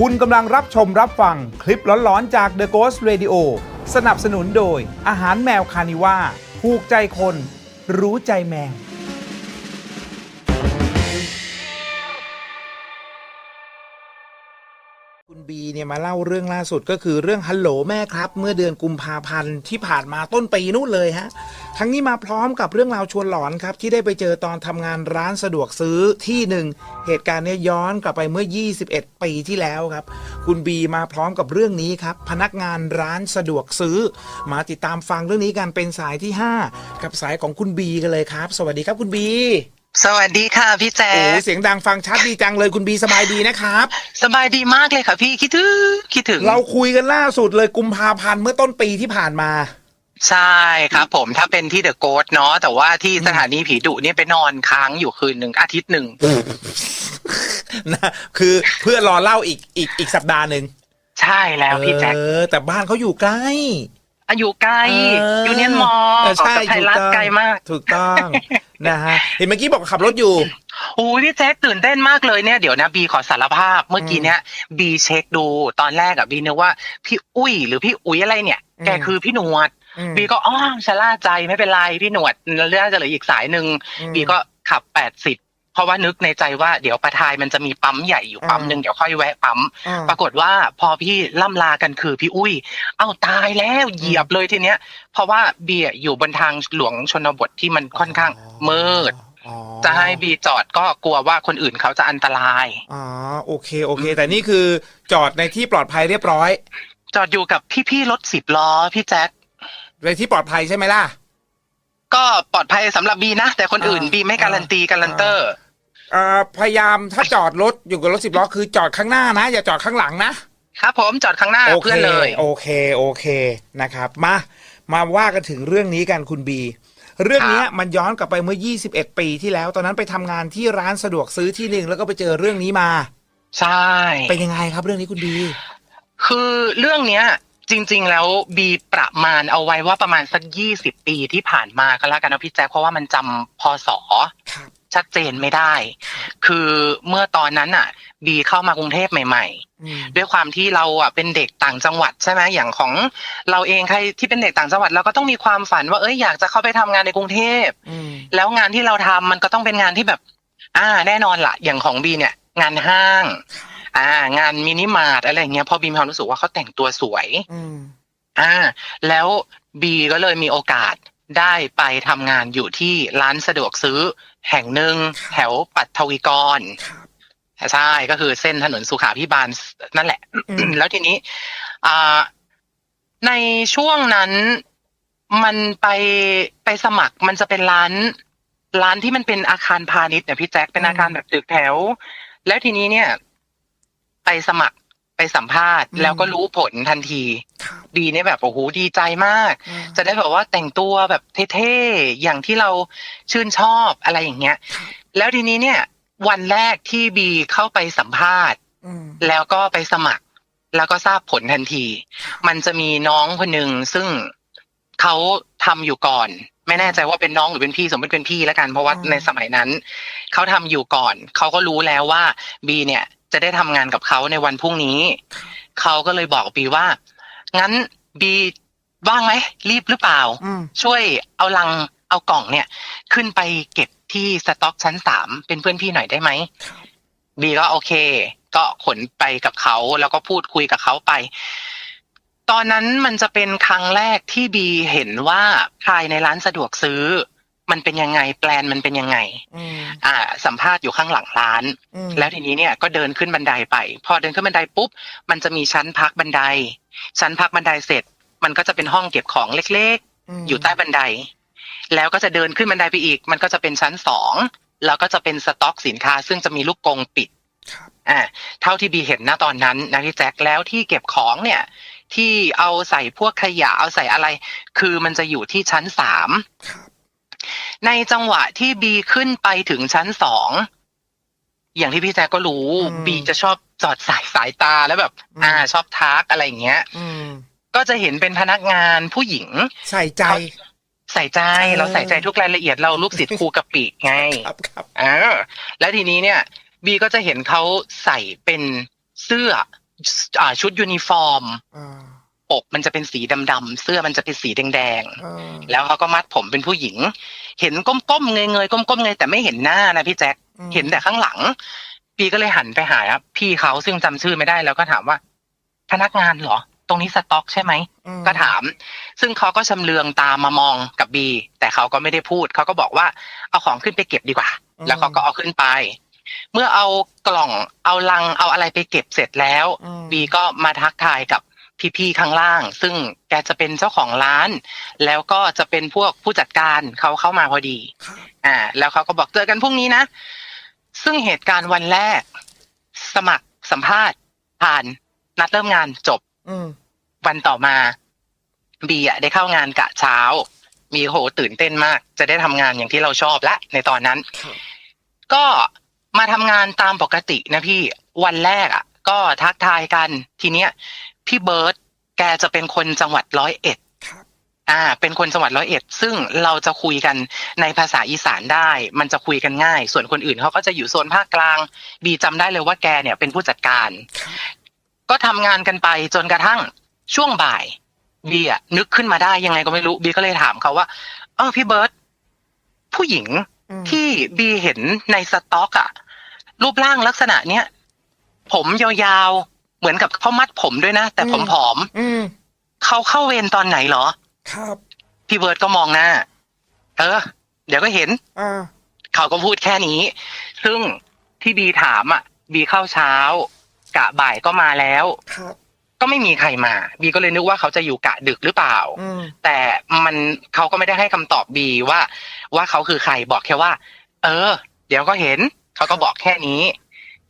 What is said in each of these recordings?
คุณกำลังรับชมรับฟังคลิปหลอนๆจาก The Ghost Radio สนับสนุนโดยอาหารแมวคานิว่า ผูกใจคน รู้ใจแมว บีเนี่ยมาเล่าเรื่องล่าสุดก็คือเรื่องฮัลโหลแม่ครับ เมื่อเดือนกุมภาพันธ์ที่ผ่านมาต้นปีนู่นเลยฮะทั้งนี้มาพร้อมกับเรื่องราวชวนหลอนครับที่ได้ไปเจอตอนทำงานร้านสะดวกซื้อที่หนึ่งเหตุการณ์เนี้ย้อนกลับไปเมื่อ 21 ปีที่แล้วครับ คุณบีมาพร้อมกับเรื่องนี้ครับ พนักงานร้านสะดวกซื้อ มาติดตามฟังเรื่องนี้กันเป็นสายที่ 5 กับสายของคุณบีกันเลยครับ สวัสดีครับคุณบี สวัสดีค่ะพี่แจ๊โอ้คเสียงดังฟังชัดดีจังเลยคุณบีสบายดีนะครับ สบายดีมากเลยค่ะพี่คิดถึงคิดถึง เราคุยกันล่าสุดเลยกุมภาพันธ์เมื่อต้นปีที่ผ่านมา ใช่ครับผมถ้าเป็นที่เดอะโกดเนาะแต่ว่าที่สถานีผีดุเนี่ยไปนอนค้างอยู่คืนหนึ่งอาทิตย์หนึ่งนะคือเพื่อรอเล่าอีกอีกอีกสัปดาห์หนึ่งใช่แล้วพี่แจ๊คเออแต่บ้านเขาอยู่ใกล้ อายุใกล้เออยูเนียนมอเออออกใช่จากไทยรัฐถูกต้องไกลมาก ถูกต้องนะฮะเห็นเมื่อกี้บอกขับรถอยู่โอ้ยพี่แจ๊คตื่นเต้นมากเลยเนี่ยเดี๋ยวนะบีขอสารภาพเมื่อกี้เนี้ยบีเช็คดูตอนแรกอะบีนึกว่าพี่อุ้ยหรือพี่อุ๋ยอะไรเนี่ยอืมแกคือพี่หนวดอืมบีก็อ้อชะล่าใจไม่เป็นไรพี่หนวดเรื่องจะเหลืออีกสายหนึ่งอืมบีก็ขับแปดสิบ เพราะว่านึกในใจว่าเดี๋ยวประทายมันจะมีปั๊มใหญ่อยู่ปั๊มหนึ่งเดี๋ยวค่อยแวะปั๊มอ่าปรากฏว่าพอพี่ล่ำลากันคือพี่อุ้ย เอ้าตายแล้วเหยียบเลยทีเนี้ย เพราะว่าบีอะอยู่บนทางหลวงชนบทที่มันค่อนข้างมืดอ๋อจะให้บีจอดก็กลัวว่าคนอื่นเขาจะอันตรายอ๋อโอเคโอเค แต่นี่คือจอดในที่ปลอดภัยเรียบร้อย จอดอยู่กับพี่ๆรถสิบล้อพี่แจ๊คในที่ปลอดภัยใช่ไหมล่ะก็ปลอดภัยสำหรับบีนะ แต่คนอื่นอ่าบีไม่การันตีการันเตอร์ เอ่อพยายามถ้าจอดรถอยู่กับรถสิบล้อคือจอดข้างหน้านะ อย่าจอดข้างหลังนะครับผมจอดข้างหน้าโอเคเพื่อนเลย โอเคโอเคนะครับ มามาว่ากันถึงเรื่องนี้กันคุณบี เรื่องเนี้ยมันย้อนกลับไปเมื่อ 21 ปีที่แล้ว ตอนนั้นไปทำงานที่ร้านสะดวกซื้อที่หนึ่งแล้วก็ไปเจอเรื่องนี้มา ใช่ เป็นยังไงครับเรื่องนี้คุณบี คือเรื่องเนี้ยจริง ๆ แล้วบีประมาณเอาไว้ว่าประมาณสักยี่สิบปีที่ผ่านมาก็แล้วกันนะพี่แจ๊คเพราะว่ามันจำพศครับ ชัดเจนไม่ได้ คือเมื่อตอนนั้นอะ บีเข้ามากรุงเทพใหม่อืมๆด้วยความที่เราอะเป็นเด็กต่างจังหวัดใช่ไหมอย่างของเราเองใครที่เป็นเด็กต่างจังหวัดเราก็ต้องมีความฝันว่าเอ้ยอยากจะเข้าไปทำงานในกรุงเทพอืมแล้วงานที่เราทำมันก็ต้องเป็นงานที่แบบ อ่า แน่นอนละอย่างของบีเนี่ย งานห้าง อ่า งานมินิมาร์ทอะไรอย่างเงี้ยเพอบีมีความรู้สึกว่าเขาแต่งตัวสวยอืมอ่า แล้วบีก็เลยมีโอกาส ได้ไปทำงานอยู่ที่ร้านสะดวกซื้อ แห่งหนึ่งแถวปัทวีกรครับใช่ก็คือเส้นถนนสุขาพิบาลนั่นแหละอืมแล้วทีนี้อ่าในช่วงนั้นมันไปไปสมัครมันจะเป็นร้าน ร้านที่มันเป็นอาคารพาณิชย์เนี่ยพี่แจ็คเป็นอาคารแบบตึกแถว แล้วทีนี้เนี่ย ไปสมัครไปสัมภาษณ์ แล้วก็รู้ผลทันทีครับ ดีเนี่ยแบบโอ้โหดีใจมากอืมจะได้แบบว่าแต่งตัวแบบเท่ๆอย่างที่เราชื่นชอบอะไรอย่างเงี้ย แล้วทีนี้เนี่ย วันแรกที่บีเข้าไปสัมภาษณ์อืมแล้วก็ไปสมัคร แล้วก็ทราบผลทันที มันจะมีน้องคนหนึ่งซึ่งเขาทำอยู่ก่อน ไม่แน่ใจว่าเป็นน้องหรือเป็นพี่สมมติเป็นพี่แล้วกัน เพราะว่าอืมในสมัยนั้นเขาทำอยู่ก่อนเขาก็รู้แล้วว่าบีเนี่ยจะได้ทำงานกับเขาในวันพรุ่งนี้เขาก็เลยบอกบีว่า งั้นบีว่างไหมรีบหรือเปล่าอืมช่วยเอาลังเอากล่องเนี่ย ขึ้นไปเก็บที่สต็อกชั้นสามเป็นเพื่อนพี่หน่อยได้ไหมบีก็โอเค ก็ขนไปกับเขาแล้วก็พูดคุยกับเขาไป ตอนนั้นมันจะเป็นครั้งแรกที่บีเห็นว่าภายในร้านสะดวกซื้อ มันเป็นยังไงแปลนมันเป็นยังไงอืมอ่า สัมภาษณ์อยู่ข้างหลังร้านอืมแล้วทีนี้เนี่ยก็เดินขึ้นบันไดไป พอเดินขึ้นบันไดปุ๊บ มันจะมีชั้นพักบันได ชั้นพักบันไดเสร็จ มันก็จะเป็นห้องเก็บของเล็กมๆอยู่ใต้บันได แล้วก็จะเดินขึ้นบันไดไปอีก มันก็จะเป็นชั้นสองแล้วก็จะเป็นสต็อกสินค้า ซึ่งจะมีลูกกรงปิดครับอ่าเท่าที่บีเห็นณตอนนั้นนะพี่แจ็คแล้วที่เก็บของเนี่ย ที่เอาใส่พวกขยะเอาใส่อะไร คือมันจะอยู่ที่ชั้นสามครับ ในจังหวะที่บีขึ้นไปถึงชั้นสองอย่างที่พี่แจ๊กก็รู้อืมบีจะชอบจอดสายสายตาแล้วแบบ อืม อ่า ชอบทักอะไรอย่างเงี้ย อืมก็จะเห็นเป็นพนักงานผู้หญิง ใส่ใจ ใส่ใจเออ เราใส่ใจทุกรายละเอียดเราลูกศิษย์ครูกะปิไงครับครับอ่าแล้วทีนี้เนี่ย บีก็จะเห็นเขาใส่เป็นเสื้ออ่าชุดยูนิฟอร์ม อ่า ปกมันจะเป็นสีดำๆเสื้อมันจะเป็นสีแดงอ่าๆแล้วเขาก็มัดผมเป็นผู้หญิง เห็นก้มๆเงยๆก้มๆเงยแต่ไม่เห็นหน้านะพี่แจ็คอืมเห็นแต่ข้างหลัง ปีก็เลยหันไปหาพี่เขาซึ่งจำชื่อไม่ได้แล้วก็ถามว่า พนักงานเหรอ ตรงนี้สต็อกใช่ไหมอืมก็ถาม ซึ่งเขาก็ชำเลืองตามมามองกับบี แต่เขาก็ไม่ได้พูดเขาก็บอกว่าเอาของขึ้นไปเก็บดีกว่า แล้วเขาก็เอาขึ้นไปเมื่อเอากล่องเอาลังเอาอะไรไปเก็บเสร็จแล้วอืมบีก็มาทักทายกับ พี่ๆข้างล่าง ซึ่งแกจะเป็นเจ้าของร้าน แล้วก็จะเป็นพวกผู้จัดการเขาเข้ามาพอดีครับอ่าแล้วเขาก็บอกเจอกันพรุ่งนี้นะ ซึ่งเหตุการณ์วันแรก สมัครสัมภาษณ์ ผ่านนัดเริ่มงานจบอืมวันต่อมา บีอะได้เข้างานกะเช้า มีโหตื่นเต้นมาก จะได้ทำงานอย่างที่เราชอบและในตอนนั้นครับก็มาทำงานตามปกตินะพี่วันแรกอะก็ทักทายกันทีเนี้ย พี่เบิร์ตแกจะเป็นคนจังหวัดร้อยเอ็ดครับอ่า เป็นคนจังหวัดร้อยเอ็ด ซึ่งเราจะคุยกันในภาษาอีสานได้ มันจะคุยกันง่าย ส่วนคนอื่นเขาก็จะอยู่โซนภาคกลาง บีจำได้เลยว่าแกเนี่ยเป็นผู้จัดการครับก็ทำงานกันไปจนกระทั่งช่วงบ่าย บีอะนึกขึ้นมาได้ยังไงก็ไม่รู้ บีก็เลยถามเขาว่า เออพี่เบิร์ตผู้หญิงอืมที่บีเห็นในสต็อกอะรูปร่างลักษณะเนี้ยผมยาวๆ เหมือนกับเขามัดผมด้วยนะ แต่ผมผอมอืมๆเขาเข้าเวรตอนไหนเหรอ ครับพี่เบิร์ตก็มองหน้า เออ เดี๋ยวก็เห็น อ่าเขาก็พูดแค่นี้ ซึ่งที่บีถามอะ บีเข้าเช้า กะบ่ายก็มาแล้ว ครับก็ไม่มีใครมา บีก็เลยนึกว่าเขาจะอยู่กะดึกหรือเปล่า อืมแต่มันเขาก็ไม่ได้ให้คำตอบบีว่า ว่าเขาคือใครบอกแค่ว่า เออ เดี๋ยวก็เห็น เขาก็บอกแค่นี้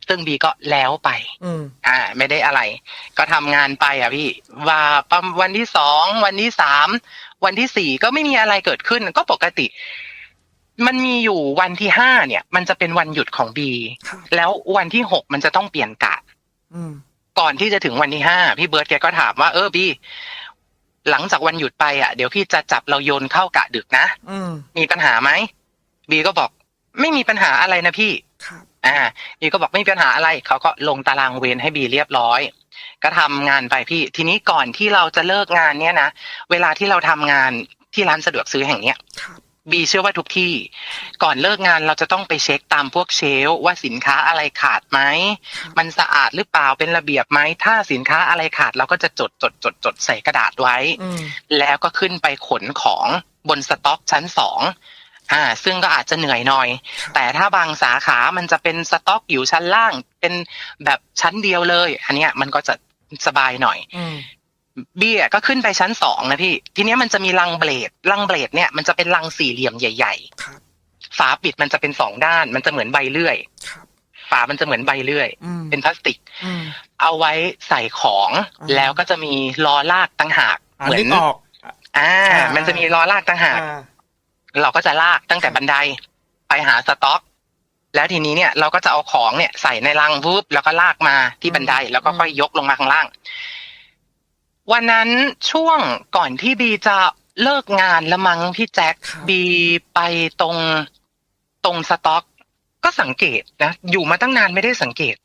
ซึ่งบีก็แล้วไปอืมอ่า ไม่ได้อะไร ก็ทำงานไปอะพี่ ว่าประมาณวันที่สองวันที่สามวันที่สี่ก็ไม่มีอะไรเกิดขึ้นก็ปกติ มันมีอยู่วันที่ห้าเนี่ย มันจะเป็นวันหยุดของบีครับแล้ววันที่หกมันจะต้องเปลี่ยนกะอืมก่อนที่จะถึงวันที่ห้าพี่เบิร์ตแกก็ถามว่าเออบีหลังจากวันหยุดไปอะเดี๋ยวพี่จะจับเราโยนเข้ากะดึกนะอืมมีปัญหาไหมบีก็บอก ไม่มีปัญหาอะไรนะพี่ครับ อ่าบีก็บอกไม่มีปัญหาอะไรเขาก็ลงตารางเวรให้บีเรียบร้อย ก็ทำงานไปพี่ ทีนี้ก่อนที่เราจะเลิกงานเนี่ยนะเวลาที่เราทำงานที่ร้านสะดวกซื้อแห่งเนี้ยครับบีเชื่อว่าทุกที่ ก่อนเลิกงานเราจะต้องไปเช็คตามพวกเชลฟ์ว่าสินค้าอะไรขาดไหมมันสะอาดหรือเปล่าเป็นระเบียบไหมถ้าสินค้าอะไรขาดเราก็จะจดจดจดจดใส่กระดาษไว้อืมแล้วก็ขึ้นไปขนของบนสต็อกชั้นสอง อ่า ซึ่งก็อาจจะเหนื่อยหน่อย แต่ถ้าบางสาขามันจะเป็นสต็อกอยู่ชั้นล่าง เป็นแบบชั้นเดียวเลย อันเนี้ยมันก็จะสบายหน่อยอืมเบี้ยก็ขึ้นไปชั้นสองนะพี่ ทีเนี้ยมันจะมีลังเบลดลังเบลดเนี่ยมันจะเป็นลังสี่เหลี่ยมใหญ่ครับๆฝาปิดมันจะเป็นสองด้าน มันจะเหมือนใบเลื่อยครับฝามันจะเหมือนใบเลื่อยอืมเป็นพลาสติกอืมเอาไว้ใส่ของอ่าแล้วก็จะมีล้อลากตั้งหากอ่าเหมืนึกออก อ่าอ่ามัมันจะมีล้อลากตั้งหากอ่า เราก็จะลากตั้งแต่บันไดไปหาสต็อก แล้วทีนี้เนี่ยเราก็จะเอาของเนี่ยใส่ในลังปุ๊บแล้วก็ลากมาที่บันไดแล้วก็ค่อยยกลงมาข้างล่าง วันนั้นช่วงก่อนที่บีจะเลิกงานละมังพี่แจ็คครับบีไปตรงตรงสต็อก ก็สังเกตนะอยู่มาตั้งนานไม่ได้สังเกต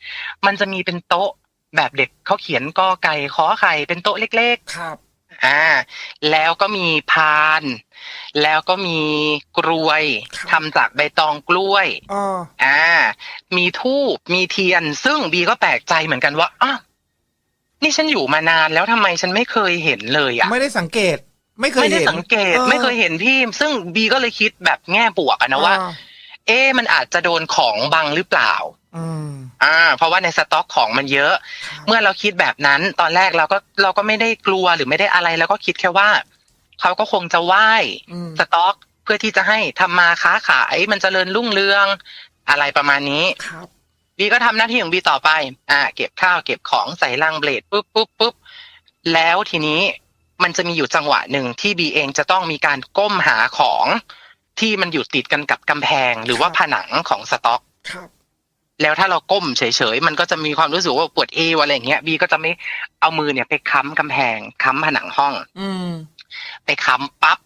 มันจะมีเป็นโต๊ะแบบเด็กเขาเขียนกอไก่ขอไข่เป็นโต๊ะเล็ก ๆ ครับ อ่า แล้วก็มีพาน แล้วก็มีกลวยครับทำจากใบตองกล้วยอ๋ออ่า มีทูบมีเทียน ซึ่งบีก็แปลกใจเหมือนกันว่าอ้าวนี่ฉันอยู่มานานแล้วทำไมฉันไม่เคยเห็นเลยอะ ไม่ได้สังเกต ไม่เคยไม่ได้เห็นสังเกตออไม่เคยเห็นพี่ ซึ่งบีก็เลยคิดแบบแง่บวกอะนะว่าอ่เอ๊ะมันอาจจะโดนของบังหรือเปล่า อืมอ่า เพราะว่าในสต็อกของมันเยอะครับเมื่อเราคิดแบบนั้นตอนแรกเราก็เราก็ไม่ได้กลัวหรือไม่ได้อะไรแล้วก็คิดแค่ว่าเขาก็คงจะไหว้อืมสต็อกเพื่อที่จะให้ทำมาค้าขายมันจเจริญรุ่งเรืองอะไรประมาณนี้ครับบีก็ทำหน้าที่ของบีต่อไป อ่า เก็บข้าวเก็บของใส่ลังเบลดปุ๊บปุ๊บปุ๊บแล้วทีนี้มันจะมีอยู่จังหวะหนึ่งที่บีเองจะต้องมีการก้มหาของที่มันอยู่ติดกันกับกำแพงหรือว่าผนังของสต็อกครับ แล้วถ้าเราก้มเฉยๆ มันก็จะมีความรู้สึกว่าปวดเอวอะไรอย่างเงี้ยบีก็จะไม่เอามือเนี่ยไปค้ำกำแพงค้ำผนังห้อง อืมไปค้ำปั๊บ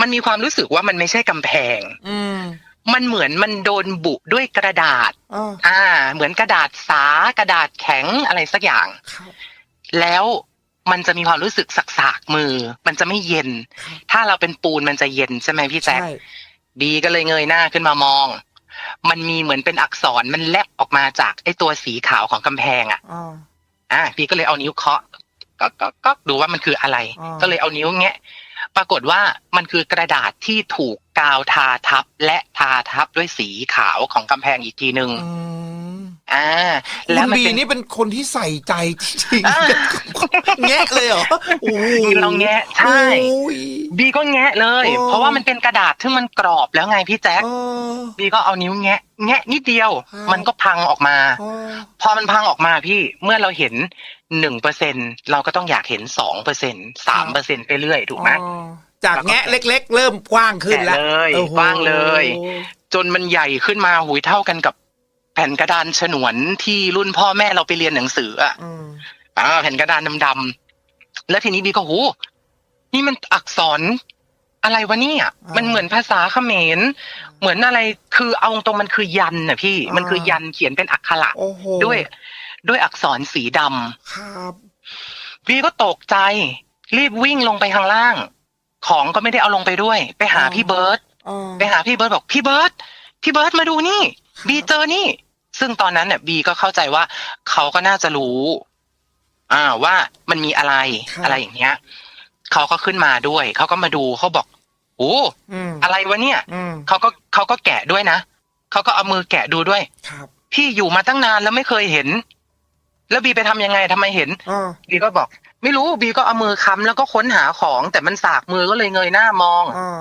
มันมีความรู้สึกว่ามันไม่ใช่กำแพง อืมมันเหมือนมันโดนบุด้วยกระดาษอ่าอ่า เหมือนกระดาษสากระดาษแข็งอะไรสักอย่างครับแล้วมันจะมีความรู้สึกสักสากๆมือ มันจะไม่เย็นครับถ้าเราเป็นปูนมันจะเย็นใช่ไหมพี่แจ๊คใช่บีก็เลยเงยหน้าขึ้นมามอง มันมีเหมือนเป็นอักษรมันแลบออกมาจากไอ้ตัวสีขาวของกำแพงอะอ่าอะบีก็เลยเอานิ้วเคาะก็ก็ก็ดูว่ามันคืออะไรอ่าก็เลยเอานิ้วแงะปรากฏว่ามันคือกระดาษที่ถูกกาวทาทับและทาทับด้วยสีขาวของกำแพงอีกทีหนึ่ง อืมอ่า คุแล้วณมันบีเป็น นี่เป็นคนที่ใส่ใจจริงอ่า ๆแงะเลยเหรอโอ้ยเราแงะใช่ โอ้ย บีก็แงะเลย โอ้ เพราะว่ามันเป็นกระดาษที่มันกรอบแล้วไงพี่แจ๊คเออ บีก็เอานิ้วแงะ แงะนิดเดียว ครับ มันก็พังออกมา เออพอมันพังออกมาพี่เมื่อเราเห็นหนึ่งเปอร์เซ็นเราก็ต้องอยากเห็นสองเปอร์เซ็นสามเปอร์เซ็นไปเรื่อยถูกไหม อ๋อจากแงะเล็ก ๆ เริ่มกว้างขึ้นแล้วแกะเลยโอ้โหกว้างเลย จนมันใหญ่ขึ้นมาหุยเท่ากันกับ แผ่นกระดานฉนวนที่รุ่นพ่อแม่เราไปเรียนหนังสืออะอืมอ่าแผ่นกระดานดำๆแล้วทีนี้บีก็โหนี่มันอักษรอะไรวะเนี่ยมันเหมือนภาษาเขมร เหมือนอะไรคือเอาตรงมันคือยันน่ะพี่มันคือยันเขียนเป็นอักขระโอ้โหด้วย ด้วยอักษรสีดำครับพี่ก็ตกใจ รีบวิ่งลงไปข้างล่าง ของก็ไม่ได้เอาลงไปด้วย ไปหาพี่เบิร์ตอ่าไปหาพี่เบิร์ตบอกพี่เบิร์ตพี่เบิร์ตมาดูนี่ บีเจอนี่ ซึ่งตอนนั้นเนี่ยบีก็เข้าใจว่าเขาก็น่าจะรู้ อ่าว่ามันมีอะไรอะไรอย่างเงี้ยเขาก็ขึ้นมาด้วย เขาก็มาดูเขาบอกโอ้อืมอะไรวะเนี่ยอืมเขาก็เขาก็แกะด้วยนะเขาก็เอามือแกะดูด้วยครับพี่อยู่มาตั้งนานแล้วไม่เคยเห็น แล้วบีไปทำยังไงทำไมเห็นอ่าบีก็บอก ไม่รู้บีก็เอามือค้ำแล้วก็ค้นหาของ แต่มันสากมือก็เลยเงยหน้ามองอ่า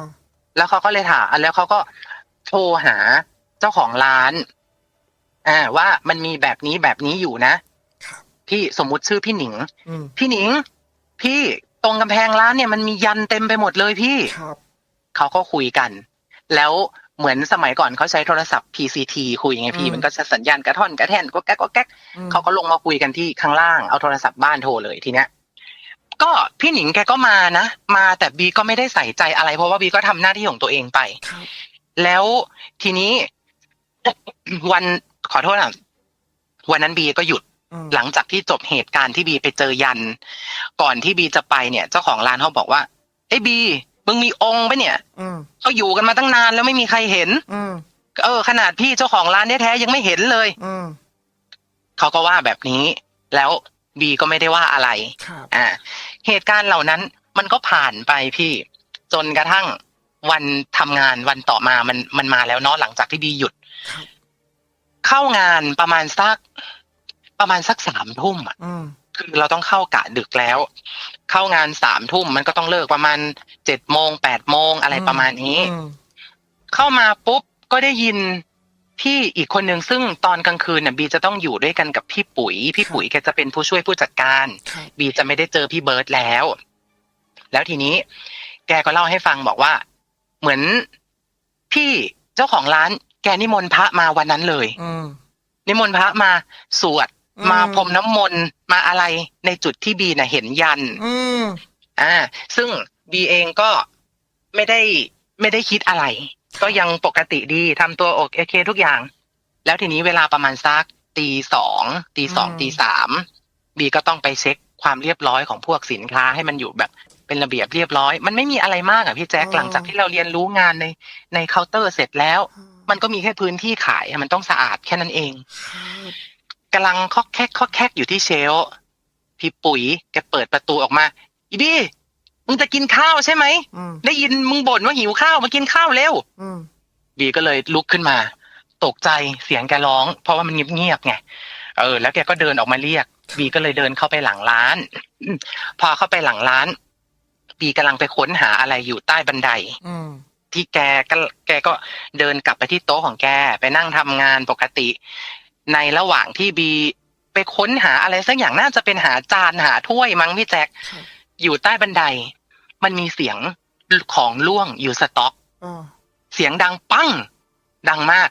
แล้วเขาก็เลยถามแล้วเขาก็โทรหาเจ้าของร้าน อ่า ว่ามันมีแบบนี้แบบนี้อยู่นะครับพี่สมมุติชื่อพี่หนิงอืมพี่หนิง พี่ตรงกำแพงร้านเนี่ยมันมียันเต็มไปหมดเลยพี่ครับเขาก็คุยกัน แล้วเหมือนสมัยก่อนเขาใช้โทรศัพท์ PCT คุยไงพี่อืมมันก็จะสัญญาณกระท่อนกระแท่นก็แก๊กก็แก๊กอืมเขาก็ลงมาคุยกันที่ข้างล่างเอาโทรศัพท์บ้านโทรเลยทีเนี้ยก็พี่หนิงแกก็มานะ มาแต่บีก็ไม่ได้ใส่ใจอะไร เพราะว่าบีก็ทำหน้าที่ของตัวเองไปครับแล้วทีนี้วัน ขอโทษนะวันนั้นบีก็หยุดอืมหลังจากที่จบเหตุการณ์ที่บีไปเจอยัน ก่อนที่บีจะไปเนี่ย เจ้าของร้านเขาบอกว่าไอ้ยบีมึงมีองค์ปะเนี่ยอืมเขาอยู่กันมาตั้งนานแล้วไม่มีใครเห็นอืมเออ ขนาดพี่เจ้าของร้านแท้ๆยังไม่เห็นเลยอืมเขาก็ว่าแบบนี้ แล้วบีก็ไม่ได้ว่าอะไรครับอ่า เหตุการณ์เหล่านั้นมันก็ผ่านไปพี่ จนกระทั่งวันทำงานวันต่อมามันมันมาแล้วเนาะหลังจากที่บีหยุดครับ เข้างานประมาณสักประมาณสักสามทุ่มอะอืมคือเราต้องเข้ากะดึกแล้ว เข้างานสามทุ่มมันก็ต้องเลิกประมาณเจ็ดโมงแปดโมงอะไรประมาณนี้อืมเข้ามาปุ๊บก็ได้ยินพี่อีกคนหนึ่งซึ่งตอนกลางคืนน่ะบีจะต้องอยู่ด้วยกันกับพี่ปุ๋ย พี่ปุ๋ยแกจะเป็นผู้ช่วยผู้จัดการครับบีจะไม่ได้เจอพี่เบิร์ตแล้ว แล้วทีนี้ แกก็เล่าให้ฟังบอกว่า เหมือนพี่เจ้าของร้าน แกนิมนต์พระมาวันนั้นเลยอืมนิมนต์พระมาสวดอืมมาพรมน้ำมนต์มาอะไรในจุดที่บีน่ะเห็นยันอืมอ่า ซึ่งบีเองก็ไม่ได้ไม่ได้คิดอะไร ก็ยังปกติดีทำตัวโอเคทุกอย่าง แล้วทีนี้เวลาประมาณสักตีสองตีสองอืมตีสามบีก็ต้องไปเช็คความเรียบร้อยของพวกสินค้าให้มันอยู่แบบเป็นระเบียบเรียบร้อย มันไม่มีอะไรมากอะพี่แจ๊คหลังจากที่เราเรียนรู้งานในในเคาน์เตอร์เสร็จแล้ว มันก็มีแค่พื้นที่ขายอะมันต้องสะอาดแค่นั้นเองครับกำลังคอกแคกคอกแคกอยู่ที่เชลฟ์พี่ปุ๋ยแกเปิดประตูออกมาอีบี้มึงจะกินข้าวใช่ไหมอืมได้ยินมึงบ่นว่าหิวข้าวมากินข้าวเร็วอืมบีก็เลยลุกขึ้นมา ตกใจเสียงแกร้อง เพราะว่ามันเงียบๆไงเออ แล้วแกก็เดินออกมาเรียก บีก็เลยเดินเข้าไปหลังร้าน พอเข้าไปหลังร้าน บีกำลังไปค้นหาอะไรอยู่ใต้บันไดอืม ที่แกก็แกก็เดินกลับไปที่โต๊ะของแกไปนั่งทำงานปกติ ในระหว่างที่บีไปค้นหาอะไรสักอย่างน่าจะเป็นหาจานหาถ้วยมั้งพี่แจ็คครับอยู่ใต้บันได มันมีเสียงของล่วงอยู่สต็อกอ่าเสียงดังปั้ง ดังมาก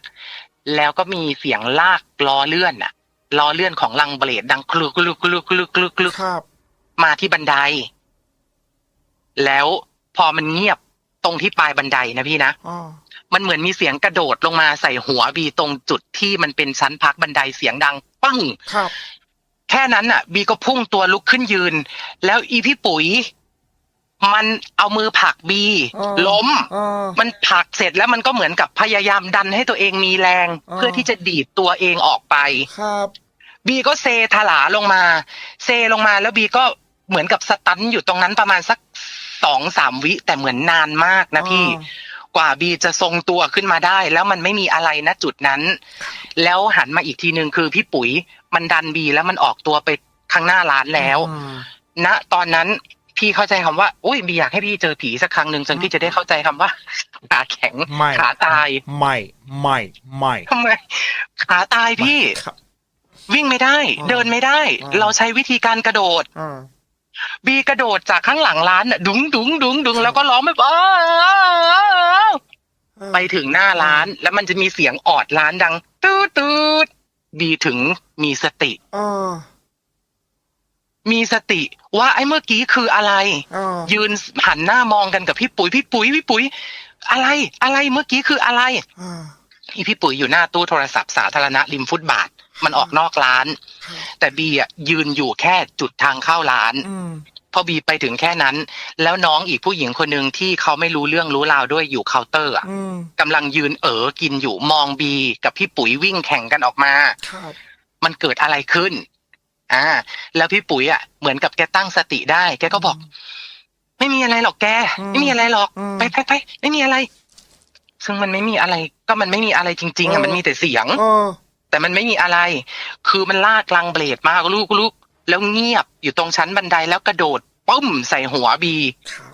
แล้วก็มีเสียงลากล้อเลื่อนอะล้อเลื่อนของลังเบลดดังคลุกคลุกคลุกคลุกคลุกคลุกครับมาที่บันได แล้วพอมันเงียบ ตรงที่ปลายบันไดนะพี่นะอ่ามันเหมือนมีเสียงกระโดดลงมาใส่หัวบีตรงจุดที่มันเป็นชั้นพักบันไดเสียงดังปั้งครับ แค่นั้นอะ บีก็พุ่งตัวลุกขึ้นยืน แล้วอีพี่ปุ๋ย มันเอามือผลักบีอ๋อล้มอ๋อมันผลักเสร็จแล้วมันก็เหมือนกับพยายามดันให้ตัวเองมีแรงอ๋อเพื่อที่จะดีดตัวเองออกไปครับบีก็เซถลาลงมา เซลงมาแล้วบีก็เหมือนกับสตันอยู่ตรงนั้นประมาณสัก สองสามวิแต่เหมือนนานมากนะพี่ กว่าบีจะทรงตัวขึ้นมาได้ แล้วมันไม่มีอะไรนะจุดนั้น แล้วหันมาอีกทีหนึ่งคือพี่ปุ๋ยมันดันบีแล้วมันออกตัวไปข้างหน้าร้านแล้วอืมณตอนนั้นพี่เข้าใจคำว่าอุ้ยบีอยากให้พี่เจอผีสักครั้งหนึ่งจนพี่จะได้เข้าใจคำว่าขาแข็งไม่ขาตายไม่ไม่ไม่ทำไมขาตายพี่ครับวิ่งไม่ได้อ่าเดินไม่ได้อ่าเราใช้วิธีการกระโดดอ่า บีกระโดดจากข้างหลังร้านน่ะดุ้งดุ้งดุ้งดุ้งแล้วก็ร้องแบบอ้าวไปถึงหน้าร้าน แล้วมันจะมีเสียงออดร้านดังตืดตืดบีถึงมีสติอ่ามีสติว่าไอ้เมื่อกี้คืออะไรอ่ายืนหันหน้ามองกันกับพี่ปุ๋ยพี่ปุ๋ยพี่ปุ๋ย อะไร อะไรเมื่อกี้คืออะไรอ่าอีพี่ปุ๋ยอยู่หน้าตู้โทรศัพท์สาธารณะริมฟุตบาท มันออกนอกร้านครับแต่บีอะยืนอยู่แค่จุดทางเข้าร้านอืมพอบีไปถึงแค่นั้น แล้วน้องอีกผู้หญิงคนหนึ่งที่เขาไม่รู้เรื่องรู้ราวด้วยอยู่เคาน์เตอร์อะอืมกำลังยืนเอ๋อกินอยู่มองบีกับพี่ปุ๋ยวิ่งแข่งกันออกมาครับมันเกิดอะไรขึ้น อ่า แล้วพี่ปุ๋ยอะเหมือนกับแกตั้งสติได้ แกก็บอก ไม่มีอะไรหรอกแกอืมไม่มีอะไรหรอกอืมไปไปไปไม่มีอะไร ซึ่งมันไม่มีอะไร ก็มันไม่มีอะไรจริงๆเออะอมันมีแต่เสียงอ๋อ แต่มันไม่มีอะไร คือมันลากกลางเบลดมากลูกลูกแล้วเงียบอยู่ตรงชั้นบันไดแล้วกระโดดปุ้มใส่หัวบีครับ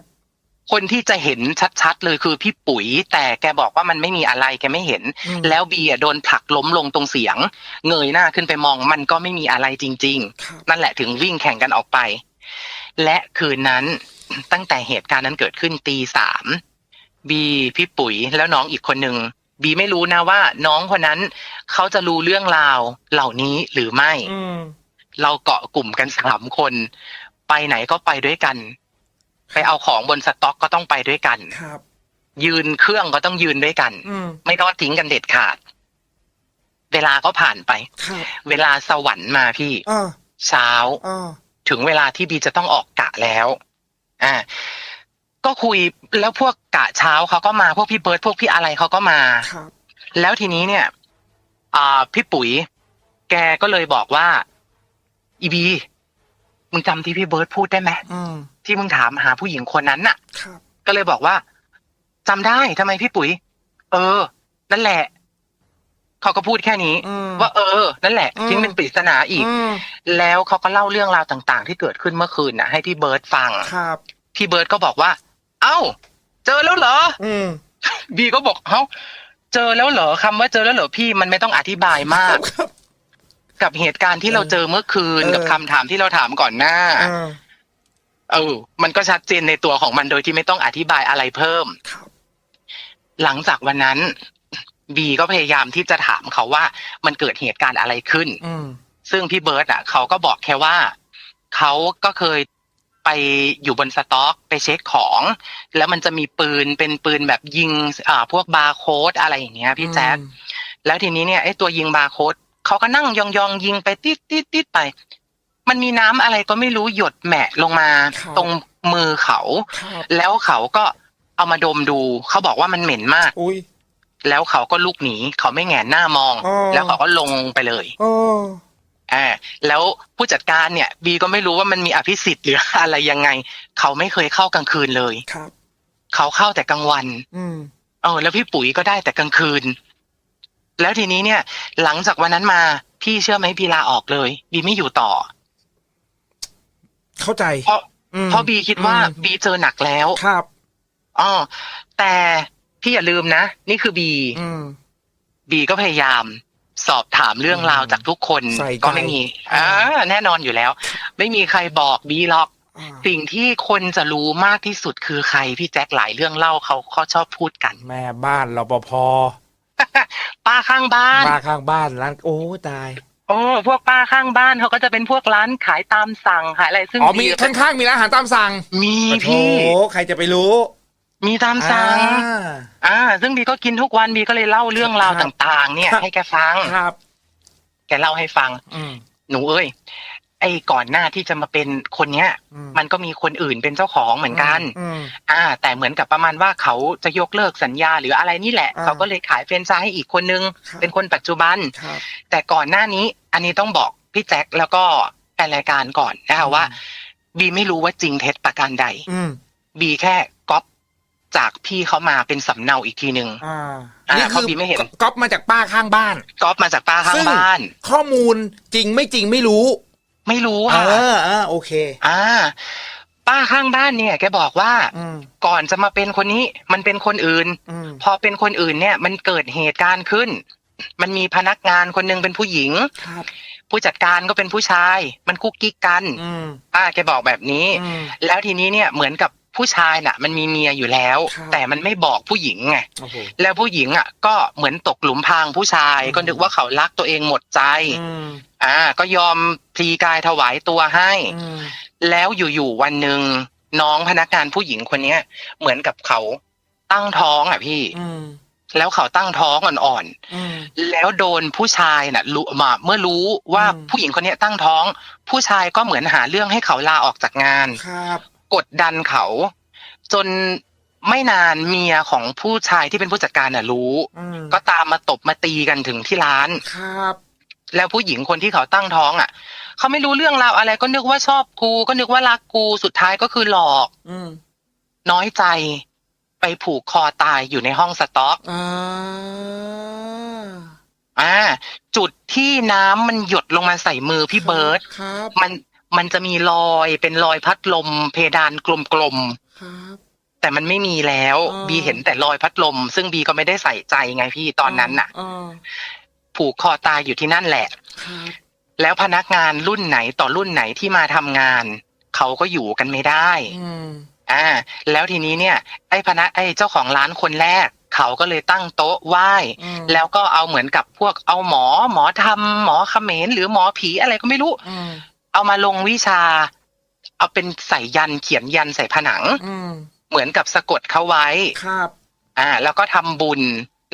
คนที่จะเห็นชัดๆเลยคือพี่ปุ๋ย แต่แกบอกว่ามันไม่มีอะไรแกไม่เห็นอืมแล้วบีอะโดนผลักล้มลงตรงเสียง เงยหน้าขึ้นไปมองมันก็ไม่มีอะไรจริงครับๆนั่นแหละถึงวิ่งแข่งกันออกไป และคืนนั้นตั้งแต่เหตุการณ์นั้นเกิดขึ้นตีสามบีพี่ปุ๋ยแล้วน้องอีกคนหนึ่ง บีไม่รู้นะว่า น้องคนนั้นเขาจะรู้เรื่องราวเหล่านี้หรือไม่อืมเราเกาะกลุ่มกันสามคน ไปไหนก็ไปด้วยกัน ไปเอาของบนสต็อกก็ต้องไปด้วยกันครับ ยืนเครื่องก็ต้องยืนด้วยกันอืมไม่ทอดทิ้งกันเด็ดขาด เวลาก็ผ่านไปครับเวลาสวรรค์มาพี่อ่าเช้าอ่าถึงเวลาที่บีจะต้องออกกะแล้ว อ่า ก็คุยแล้วพวกกะเช้าเขาก็มาพวกพี่เบิร์ดพวกพี่อะไรเขาก็มา ครับ แล้วทีนี้เนี่ย อ่าพี่ปุ๋ย แกก็เลยบอกว่า อีบีมึงจำที่พี่เบิร์ดพูดได้ไหมอืมที่มึงถามหาผู้หญิงคนนั้นน่ะ ครับ ก็เลยบอกว่าจำได้ทำไมพี่ปุ๋ย เออ นั่นแหละเขาก็พูดแค่นี้ อืม ว่าเออ นั่นแหละอืม ทิ้งเป็นปริศนาอีก อืมแล้วเขาก็เล่าเรื่องราวต่าง ๆ ที่เกิดขึ้นเมื่อคืนน่ะให้พี่เบิร์ดฟัง ครับ พี่เบิร์ดก็บอกว่า เอ้า เจอแล้วเหรอ อืม บีก็บอกเอ้าเจอแล้วเหรอคำว่าเจอแล้วเหรอพี่มันไม่ต้องอธิบายมากครับกับเหตุการณ์ที่เราเจอเมื่อคืนเออ กับคำถามที่เราถามก่อนหน้า อ่าเออ มันก็ชัดเจนในตัวของมันโดยที่ไม่ต้องอธิบายอะไรเพิ่ม ครับ หลังจากวันนั้น บีก็พยายามที่จะถามเขาว่ามันเกิดเหตุการณ์อะไรขึ้น อืม ซึ่งพี่เบิร์ตอะ เขาก็บอกแค่ว่า เขาก็เคย ไปอยู่บนสต็อก ไปเช็คของ แล้วมันจะมีปืนเป็นปืนแบบยิงอ่าพวกบาร์โค้ดอะไรอย่างเงี้ยพี่แจ๊คแล้วทีนี้เนี่ยไอ้ตัวยิงบาร์โค้ดเขาก็นั่งยองๆยิงไปติดติดติดไป มันมีน้ำอะไรก็ไม่รู้หยดแหมะลงมาครับตรงมือเขาครับแล้วเขาก็เอามาดมดู เขาบอกว่ามันเหม็นมากอุ้ยแล้วเขาก็ลุกหนี เขาไม่แหงนหน้ามองอ๋อแล้วเขาก็ลงไปเลยโอ้ อ่าแล้วผู้จัดการเนี่ยบีก็ไม่รู้ว่ามันมีอภิสิทธิ์หรืออะไรยังไง เขาไม่เคยเข้ากลางคืนเลยครับ เขาเข้าแต่กลางวัน อืมเออแล้วพี่ปุ๋ยก็ได้แต่กลางคืน แล้วทีนี้เนี่ย หลังจากวันนั้นมาพี่เชื่อไหมบีลาออกเลย บีไม่อยู่ต่อ เข้าใจ เพราะอืมเพราะบีคิดว่าอืมบีเจอหนักแล้วครับอ๋อแต่พี่อย่าลืมนะ นี่คือบีอืมบีก็พยายาม สอบถามเรื่องราวจากทุกคนใส่ใจก็ไม่มีอ่าแน่นอนอยู่แล้ว ไม่มีใครบอกบีหรอก อ่า สิ่งที่คนจะรู้มากที่สุดคือใครพี่แจ็คหลายเรื่องเล่าเขาเขาชอบพูดกัน แม่บ้านรปภป้าข้างบ้านบ้าข้างบ้านร้านโอ้ตายโอ้พวกป้าข้างบ้านเขาก็จะเป็นพวกร้านขายตามสั่งขายอะไรซึ่งอ๋อมีบีข้างๆมีร้านอาหารตามสั่งมีโอ้โหพี่ใครจะไปรู้ มีตามสั่งอ่าอ่า ซึ่งบีก็กินทุกวันบีก็เลยเล่าเรื่องราวครับต่าง ๆ เนี่ยครับให้แกฟังครับ แกเล่าให้ฟัง อืมหนูเอ้ย ไอ้ก่อนหน้าที่จะมาเป็นคนเนี้ยอืมันก็มีคนอื่นเป็นเจ้าของเหมือนกัน อืม อ่า แต่เหมือนกับประมาณว่าเขาจะยกเลิกสัญญาหรืออะไรนี่แหละ อ่าเขาก็เลยขายเฟรนไชส์ให้อีกคนนึง ครับ เป็นคนปัจจุบัน ครับ แต่ก่อนหน้านี้ อันนี้ต้องบอกพี่แจ็คแล้วก็แฟนรายการก่อนนะคะว่า บีไม่รู้ว่าจริงเท็จประการใด อืม บีแค่ก๊อป จากพี่เขามาเป็นสำเนาอีกทีหนึ่งอ่าอ่านี่เพราะบีไม่เห็นก๊อปมาจากป้าข้างบ้านก๊อปมาจากป้าข้าซึ่งงบ้าน ข้อมูลจริงไม่จริงไม่รู้ ไม่รู้เอค่ะอเออโอเค อ่า ป้าข้างบ้านเนี่ย แกบอกว่าอืมก่อนจะมาเป็นคนนี้ มันเป็นคนอื่นอืมพอเป็นคนอื่นเนี่ย มันเกิดเหตุการณ์ขึ้น มันมีพนักงานคนหนึงเป็นผู้หญิงครับผู้จัดการก็เป็นผู้ชาย มันคุกกิ๊กกันอืมป้าแกบอกแบบนี้อืมแล้วทีนี้เนี่ยเหมือนกับ ผู้ชายน่ะ มันมีเมียอยู่แล้วครับแต่มันไม่บอกผู้หญิงไงโอ้โหแล้วผู้หญิงอะ ก็เหมือนตกหลุมพรางผู้ชายอืมก็นึกว่าเขารักตัวเองหมดใจอืมอ่า ก็ยอมพลีกายถวายตัวให้อืมแล้วอยู่ๆวันหนึ่งน้องพนักงานผู้หญิงคนเนี้ย เหมือนกับเขาตั้งท้องอะพี่อืมแล้วเขาตั้งท้องอ่อนอืมๆแล้วโดนผู้ชายน่ะรู้มาเมื่อรู้ว่าอืมผู้หญิงคนเนี้ยตั้งท้อง ผู้ชายก็เหมือนหาเรื่องให้เขาลาออกจากงานครับ กดดันเขา จนไม่นานเมียของผู้ชายที่เป็นผู้จัดการน่ะรู้อืมก็ตามมาตบมาตีกันถึงที่ร้านครับ แล้วผู้หญิงคนที่เขาตั้งท้องอะเขาไม่รู้เรื่องราวอะไรก็นึกว่าชอบกู ก็นึกว่ารักกูสุดท้ายก็คือหลอกอืมน้อยใจ ไปผูกคอตายอยู่ในห้องสต็อกอ่าอ่า จุดที่น้ำมันหยดลงมาใส่มือพี่เบิร์ตครับมัน มันจะมีรอยเป็นรอยพัดลม เพดานกลมครับๆแต่มันไม่มีแล้วอ๋อบีเห็นแต่รอยพัดลม ซึ่งบีก็ไม่ได้ใส่ใจไงพี่ตอนนั้นน่ะอ่าผูกคอตายอยู่ที่นั่นแหละครับแล้วพนักงานรุ่นไหนต่อรุ่นไหนที่มาทำงาน เขาก็อยู่กันไม่ได้อืมอ่า แล้วทีนี้เนี่ย ไอ้พนักไอ้เจ้าของร้านคนแรก เขาก็เลยตั้งโต๊ะไหว้อืมแล้วก็เอาเหมือนกับพวกเอาหมอ หมอทำหมอเขมรหรือหมอผีอะไรก็ไม่รู้อืม เอามาลงวิชา เอาเป็นใส่ยันเขียนยันใส่ผนังอืมเหมือนกับสะกดเขาไว้ครับ อ่า แล้วก็ทำบุญ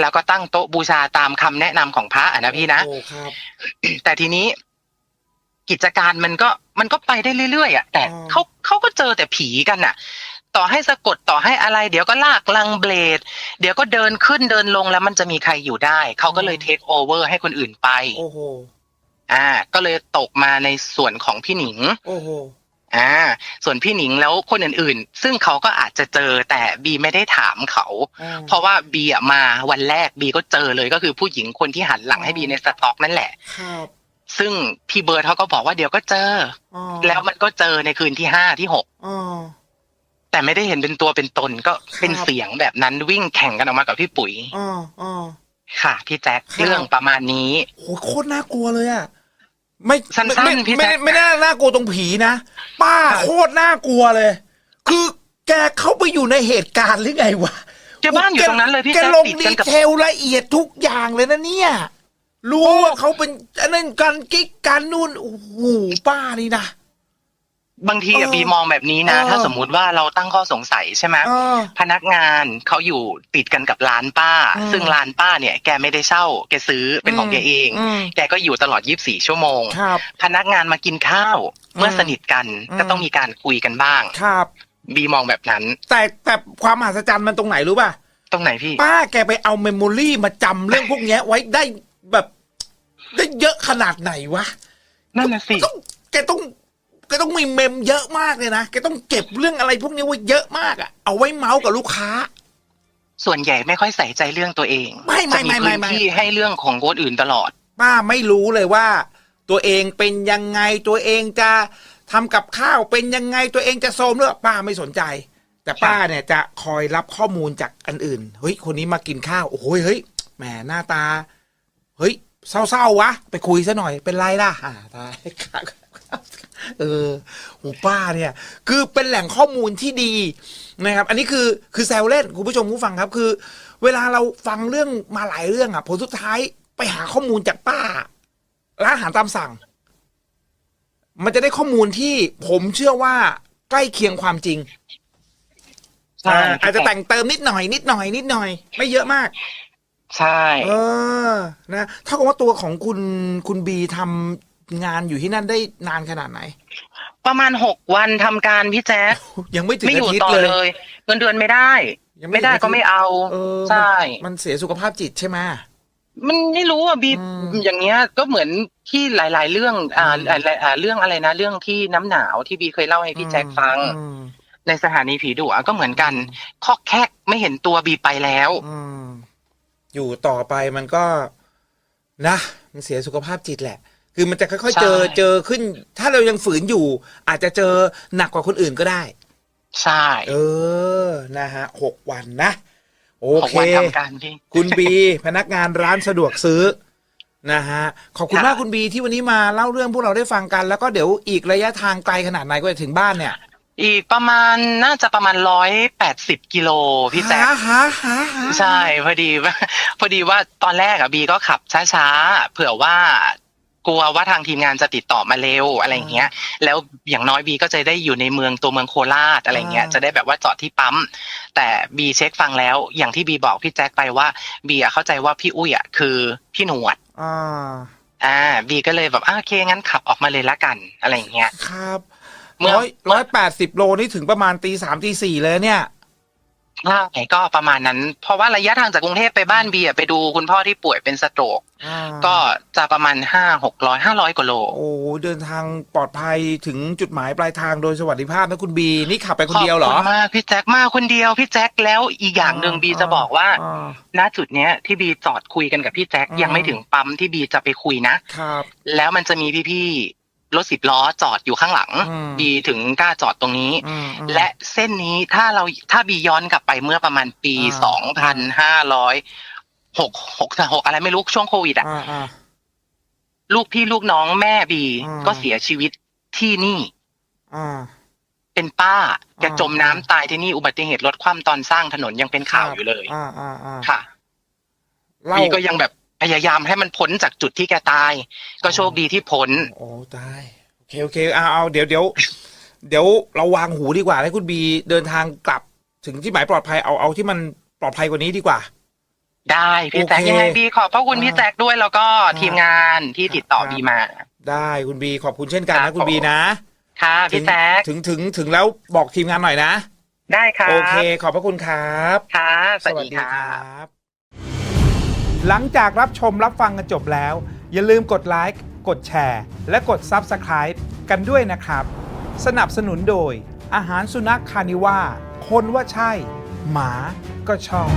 แล้วก็ตั้งโต๊ะบูชาตามคำแนะนำของพระอะนะพี่นะโอ้ครับแต่ทีนี้ กิจการมันก็มันก็ไปได้เรื่อยๆอะแต่อ๋อเขาเขาก็เจอแต่ผีกันอะ ต่อให้สะกดต่อให้อะไร เดี๋ยวก็ลากลังเบลด เดี๋ยวก็เดินขึ้นเดินลงแล้วมันจะมีใครอยู่ได้ เขาก็เลยเทคโอเวอร์ให้คนอื่นไป โอ้โห อ่า ก็เลยตกมาในส่วนของพี่หนิง โอ้โหอ่า ส่วนพี่หนิงแล้วคนอื่นๆ ซึ่งเขาก็อาจจะเจอแต่บีไม่ได้ถามเขาอ่าเพราะว่าบีอะมาวันแรกบีก็เจอเลยก็คือผู้หญิงคนที่หันหลังให้บีในสต็อกนั่นแหละครับซึ่งพี่เบิร์ดเขาก็บอกว่าเดี๋ยวก็เจออ๋อแล้วมันก็เจอในคืนที่ห้าที่หกอ๋อแต่ไม่ได้เห็นเป็นตัวเป็นตนก็เป็นครับเสียงแบบนั้นวิ่งแข่งกันออกมากับพี่ปุ๋ยอ๋ออ๋อค่ะ พี่แจ็คครับเรื่องประมาณนี้โหโคตรน่ากลัวเลยอะ ไม่สั้นๆไม่พี่ไม่แจ๊ค ไม่ได้น่ากลัวตรงผีนะ ป้าครับโคตรน่ากลัวเลย คือแกเข้าไปอยู่ในเหตุการณ์หรือไงวะเจ้าบ้านอยู่ตรงนั้นเลยพี่แกแจ็คลงติดดีกันกับ เทลละเอียดทุกอย่างเลยนะเนี่ย รู้ว่าเขาเป็นอันนั้นกันกิ๊กกันนู่นโอ้โหป้านี่นะ บางทีอะเออบีมองแบบนี้นะ เออ ถ้าสมมุติว่าเราตั้งข้อสงสัยใช่ไหมเออ พนักงานเขาอยู่ติดกันกับร้านป้า อืมซึ่งร้านป้าเนี่ยแกไม่ได้เช่าแกซื้อเป็นของแกเอง อืมแกก็อยู่ตลอด 24 ชั่วโมง ครับ พนักงานมากินข้าวเมื่ออืมสนิทกันอืม ก็ต้องมีการคุยกันบ้าง ครับ บีมองแบบนั้นแต่แต่ความมหัศจรรย์มันตรงไหนรู้ป่ะ ตรงไหนพี่ ป้าแกไปเอาเมมโมรี่มาจำเรื่องพวกเนี้ยไว้ได้แบบ ได้เยอะขนาดไหนวะนั่นน่ะสิ ต้องแกต้องแก ต้องมีเมมเยอะมากเลยนะแกต้องเก็บเรื่องอะไรพวกนี้ไว้เยอะมากอะเอาไว้เมาส์กับลูกค้า ส่วนใหญ่ไม่ค่อยใส่ใจเรื่องตัวเองไม่ไม่จะมีไม่ไม่พื้นไม่ที่ให้เรื่องของคนอื่นตลอด ป้าไม่รู้เลยว่า ตัวเองเป็นยังไงตัวเองจะทำกับข้าวเป็นยังไงตัวเองจะโซมหรือเปล่าป้าไม่สนใจ แต่ป้าเนี่ยจะคอยรับข้อมูลจากอันอื่นเฮ้ยคนนี้มากินข้าวโอ้โหเฮ้ยแหมหน้าตา เฮ้ยเศร้าๆวะ ไปคุยซะหน่อยเป็นไรล่ะอ่าตาย เออโหป้าเนี่ย คือเป็นแหล่งข้อมูลที่ดีนะครับ อันนี้คือคือแซวเล่นคุณผู้ชมผู้ฟังครับ คือ เวลาเราฟังเรื่องมาหลายเรื่องอะผลสุดท้ายไปหาข้อมูลจากป้าร้านอาหารตามสั่ง มันจะได้ข้อมูลที่ผมเชื่อว่าใกล้เคียงความจริงใช่ อ่าอาจจะแต่งเติมนิดหน่อย นิดหน่อย นิดหน่อย ไม่เยอะมาก ใช่ เออ นะเท่ากับว่าตัวของคุณคุณบีทำ งานอยู่ที่นั่นได้นานขนาดไหน ประมาณหกวันทำการพี่แจ๊คยังไม่ถึงไม่ออายู่ทิตต่อย์เลยเลย เงินเดือนไม่ได้ ยังไม่ได้ถึงอาทิตย์ก็ไม่เอา เออใช่มันมันเสียสุขภาพจิตใช่ไหม มันไม่รู้อะบีอืมอย่างเงี้ยก็เหมือนที่หลาย ๆ เรื่องอ่าอืม หลายๆอ่าเรื่องอะไรนะ เรื่องที่น้ำหนาวที่บีเคยเล่าให้พี่แจ็คฟัง อืมในสถานีผีดุอะก็เหมือนกันคอกแคกไม่เห็นตัวบีไปแล้ว อืมอยู่ต่อไปมันก็ นะ มันเสียสุขภาพจิตแหละ คือมันจะค่อยๆใช่เจอเจอขึ้น ถ้าเรายังฝืนอยู่ อาจจะเจอหนักกว่าคนอื่นก็ได้ ใช่เออ นะฮะหกวันนะ โอของเค วันทำการพี่ คุณบี พนักงานร้านสะดวกซื้อนะฮะ ขอบคุณค่ะมากคุณบีที่วันนี้มาเล่าเรื่องพวกเราได้ฟังกันแล้วก็เดี๋ยวอีกระยะทางไกลขนาดไหนก็จะถึงบ้านเนี่ยอีกประมาณน่าจะประมาณร้อยแปดสิบกิโลพี่แจ๊คหาหาหาหาใช่พอดีว่า พอดีว่าตอนแรกอะบีก็ขับช้าๆ เผื่อว่า กลัวว่าทางทีมงานจะติดต่อมาเร็วอะไรอย่างเงี้ย แล้วอย่างน้อยบีก็จะได้อยู่ในเมืองตัวเมืองโคราชอะไรเงี้ยอ่าจะได้แบบว่าจอดที่ปั๊ม แต่บีเช็คฟังแล้วอย่างที่บีบอกพี่แจ็คไปว่าบีอะเข้าใจว่าพี่อุ้ยอะคือพี่หนวดอ่าอ่าบีก็เลยแบบอ่าโอเคงั้นขับออกมาเลยละกันอะไรอย่างเงี้ย ครับเมื่อร้อยร้อยแปดสิบโลนี่ถึงประมาณตีสามตีสี่เลยเนี่ย ใช่ก็ประมาณนั้น เพราะว่าระยะทางจากกรุงเทพไปบ้านบีอะไปดูคุณพ่อที่ป่วยเป็นสโตรกอ่าก็จะประมาณห้าหกร้อยห้าร้อยกว่าโล โอ้เดินทางปลอดภัยถึงจุดหมายปลายทางโดยสวัสดิภาพนะคุณบี นี่ขับไปคนเดียวเหรอขบคุณมากพี่แจ็คมาคนเดียวพี่แจ็คแล้วอีกอย่างหนึ่งบีจะบอกว่าาณจุดเนี้ยที่บีจอดคุยกันกับพี่แจ็คอ่ายัยังไม่ถึงปั๊มที่บีจะไปคุยนะครับ แล้วมันจะมีพี่ๆ รถสิบล้อจอดอยู่ข้างหลังอืมบีถึงกล้าจอดตรงนี้อืมอืมและเส้นนี้ถ้าเราถ้าบีย้อนกลับไปเมื่อประมาณปีอ่าสองพันห้าร้อยหกหกหกอะไรไม่รู้ช่วงโควิดอะอ่าอ่าลูกพี่ลูกน้องแม่บีอ่าก็เสียชีวิตที่นี่อ่าเป็นป้าแกอ่าจมน้ำตายที่นี่อุบัติเหตุรถคว่ำตอนสร้างถนนยังเป็นข่าวอยู่เลยอ่าอ่าอ่าค่ะเล่าบีก็ยังแบบ พยายามให้มันพ้นจากจุดที่แกตาย ก็โชคดีที่พ้นโอ้ตายโอเคโอเคเอาเอาเดี๋ยวเดี๋ยวเดี๋ยวเราวางหูดีกว่าให้คุณบีเดินทางกลับถึงที่หมายปลอดภัยเอาเอาที่มันปลอดภัยกว่านี้ดีกว่า ได้พี่แจ็คโอเคยังไงบีขอบพระคุณอ่าพี่แจ็คด้วยแล้วก็อ่าทีมงานที่ติดต่อครับบีมา ได้คุณบีขอบคุณเช่นกันครันะบคุณบีนะค่ะพี่แจ็คถึงถึงถึงแล้วบอกทีมงานหน่อยนะ ได้ค่ะโอเค ขอบพระคุณครับค่ะสวัสดีค่ะบ หลังจากรับชมรับฟังกันจบแล้ว อย่าลืมกดไลค์กดแชร์ และกด Subscribe กันด้วยนะครับ สนับสนุนโดย อาหารสุนัขคานิว่าคนว่าใช่ หมาก็ชอบ